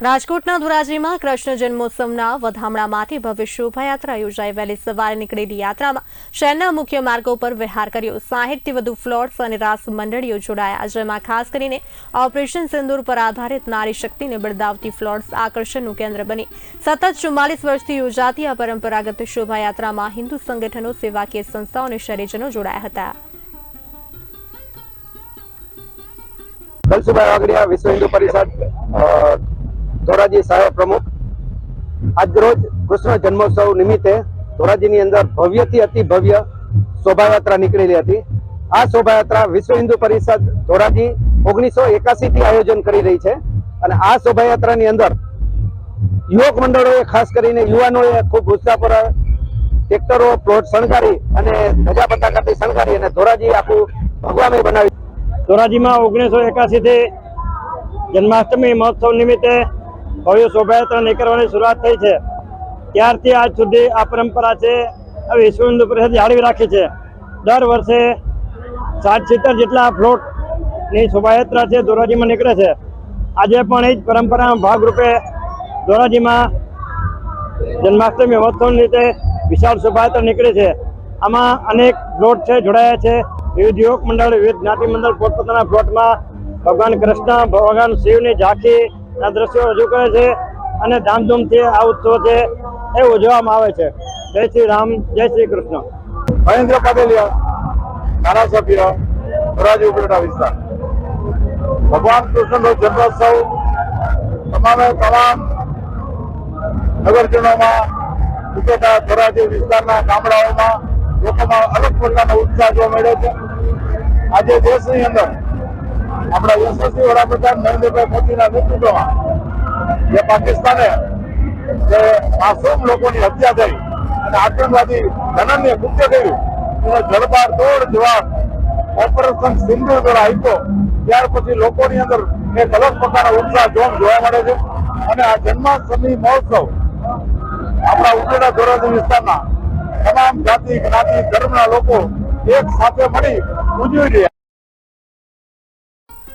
રાજકોટના ધોરાજીમાં કૃષ્ણ જન્મોત્સવના વધામણામાંથી ભવ્ય શોભાયાત્રા યોજાઈ. વહેલી સવારે નીકળેલી યાત્રામાં શહેરના મુખ્ય માર્ગો પર વિહાર કર્યો. સાહીઠથી વધુ ફ્લોટ્સ અને રાસ મંડળીઓ જોડાયા, જેમાં ખાસ કરીને ઓપરેશન સિંદૂર પર આધારિત નારી શક્તિને બળદાવતી ફ્લોટ્સ આકર્ષણનું કેન્દ્ર બની. સતત ચુમ્માલીસ વર્ષથી યોજાતી આ પરંપરાગત શોભાયાત્રામાં હિન્દુ સંગઠનો, સેવાકીય સંસ્થાઓ અને શહેરીજનો જોડાયા હતા. કલસુભાઈ વાગડિયા વિશ્વ હિન્દુ પરિષદ ધોરાજી સાહેબ પ્રમુખ, આજરોજ કૃષ્ણ જન્મોત્સવ નિમિત્તે ધોરાજીની અંદર ભવ્યથી અતિ ભવ્ય શોભાયાત્રા નીકળેલી હતી. આ શોભાયાત્રા વિશ્વ હિન્દુ પરિષદ ધોરાજી ઓગણીસો એકાસી થી આયોજન કરી રહી છે અને આ શોભાયાત્રાની અંદર યુવક મંડળોએ, ખાસ કરીને યુવાનોએ ખૂબ પર ટ્રેક્ટરો, પ્લોટ શણગારી અને ધજા પતાકાથી શણગારી અને ધોરાજી આખું ભગવામય બનાવી ધોરાજીમાં ઓગણીસો એકાસી થી જન્માષ્ટમી મહોત્સવ નિમિત્તે ભવ્ય શોભાયાત્રા નીકળવાની શરૂઆત થઈ છે. ત્યારથી આજ સુધી આ પરંપરા છે વિશ્વ હિન્દુ પરિષદ જાળવી રાખી છે. દર વર્ષે સાઠ સિત્તેર જેટલા ફ્લોટની શોભાયાત્રા છે, ધોરાજીમાં નીકળે છે. આજે પણ એ જ પરંપરાના ભાગરૂપે ધોરાજીમાં જન્માષ્ટમી મહોત્સવ રીતે વિશાળ શોભાયાત્રા નીકળે છે. આમાં અનેક ફ્લોટ છે, જોડાયા છે. વિવિધ યુવક મંડળ, વિવિધ જ્ઞાતિ મંડળ પોતપોતાના ફ્લોટમાં ભગવાન કૃષ્ણ, ભગવાન શિવની ઝાંખી ના દ્રશ્યો રજૂ કરે છે અને ધામધૂમથી આ ઉત્સવ છે એ ઉજવવામાં આવે છે. જય શ્રી રામ, જય શ્રી કૃષ્ણ. મહેન્દ્ર પટેલિયા ધારાસભ્ય ધોરાજી ઉપલેટા વિસ્તાર. ભગવાન કૃષ્ણનો જન્મોત્સવ તમામે તમામ નગરજનોમાં વિશેષતા ધોરાજી વિસ્તારના ગામડાઓમાં લોકોમાં અલગ પ્રકારનો ઉત્સાહ જોવા મળ્યો છે. આજે દેશની અંદર આપણા યશસ્વી વડાપ્રધાન નરેન્દ્રભાઈ મોદીના નેતૃત્વમાં જે પાકિસ્તાને જે માસૂમ લોકોની હત્યા થઈ અને આતંકવાદી ધનન્ય કૃત્ય કર્યું, એનો જડબાર તોડ જવાબ ઓપરેશન સિંધુ દ્વારા આપ્યો. ત્યાર પછી લોકોની અંદર એક અલગ પ્રકારનો ઉત્સાહ જોવા જોવા મળે છે. અને આ જન્માષ્ટમી મહોત્સવ આપણા ઉત્તરા ધોરાજી વિસ્તારના તમામ જાતિ જ્ઞાતિ, ધર્મના લોકો એક સાથે મળી ઉજવી રહ્યા